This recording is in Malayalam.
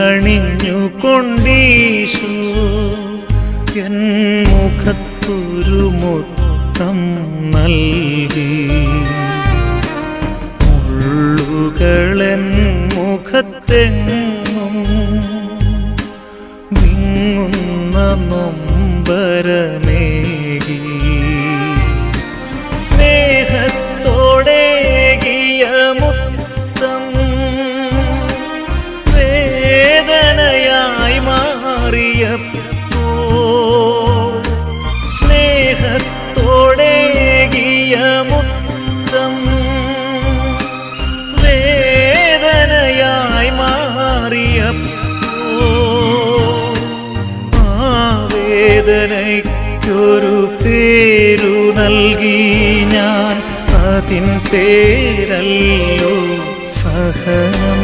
കണിഞ്ഞുകൊണ്ടീശു എൻ മുഖത്തൊരു മൊത്തം നൽകി. മുള്ളുകളെൻ മുഖത്തെങ്ങും വിങ്ങുന്ന നൊമ്പരമേകി. സ്നേഹത്തോടേകിയ സ്നേഹത്തോടേകിയ മുത്തം വേദനയായി മാറിയപ്പോൾ ആ വേദനയ്ക്കൊരു പേരു നൽകി ഞാൻ അതിൻ പേരല്ലോ സഹനം.